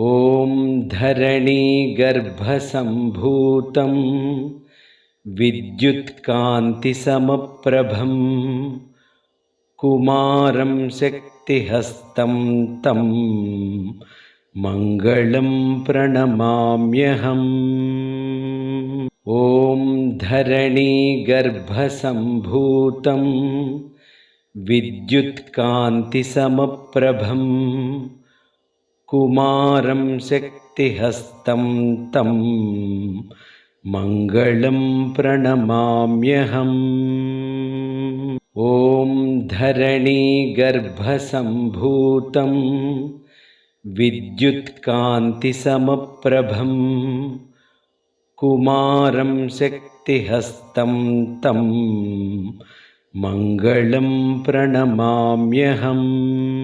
ॐ धरणीगर्भसम्भूतं विद्युत्कान्तिसमप्रभं कुमारं शक्तिहस्तं तं मङ्गलं प्रणमाम्यहम्। ॐ धरणीगर्भसम्भूतं विद्युत्कान्तिसमप्रभं कुमारं शक्तिहस्तं तं मङ्गलं प्रणमाम्यहम्। ॐ धरणीगर्भसम्भूतं विद्युत्कान्तिसमप्रभं कुमारं शक्तिहस्तं तं मङ्गलं प्रणमाम्यहम्